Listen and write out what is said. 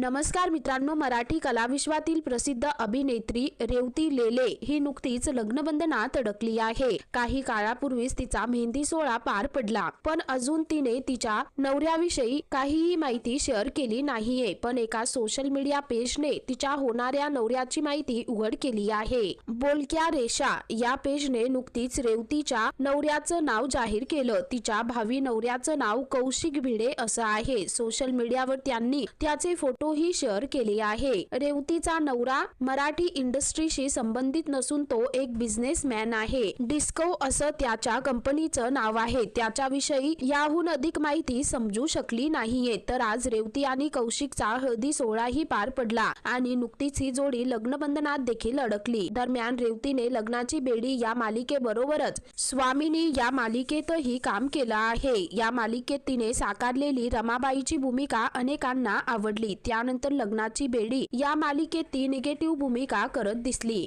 नमस्कार मित्रांनो मराठी कलाविश्वातील प्रसिद्ध अभिनेत्री रेवती लेले ही नुकतीच लग्नबंधनात अडकली आहे. काही काळापूर्वीच तिचा मेहंदी सोहळा पार पडला पण अजून तिने तिच्या नवऱ्याविषयी काहीही माहिती शेअर केली नाहीये. पण एका सोशल मीडिया पेजने तिच्या होणाऱ्या नवऱ्याची माहिती उघड केली आहे. बोलक्या रेषा या पेजने नुकतीच रेवतीच्या नवऱ्याचं नाव जाहीर केलं. तिच्या भावी नवऱ्याचं नाव कौशिक भिडे असं आहे. सोशल मीडियावर त्यांनी त्याचे फोटो फोटोही शेअर केले आहे. रेवतीचा नवरा मराठी इंडस्ट्रीशी संबंधित नसून तो एक बिझनेसमॅन आहे. डिस्को असं त्याच्या कंपनीचं नाव आहे. त्याच्याविषयी याहून अधिक माहिती समजू शकली नाहीये. तर आज रेवती आणि कौशिकचा हळदी सोहळाही पार पडला आणि नुकतीच ही जोडी लग्नबंधनात देखील अडकली. दरम्यान रेवतीने लग्नाची बेडी या मालिकेबरोबरच स्वामीनी या मालिकेतही काम केलं आहे. या मालिकेत तिने साकारलेली रमाबाईची भूमिका अनेकांना आवडली. त्यानंतर लग्नाची बेडी या मालिकेत ती निगेटिव्ह भूमिका करत दिसली.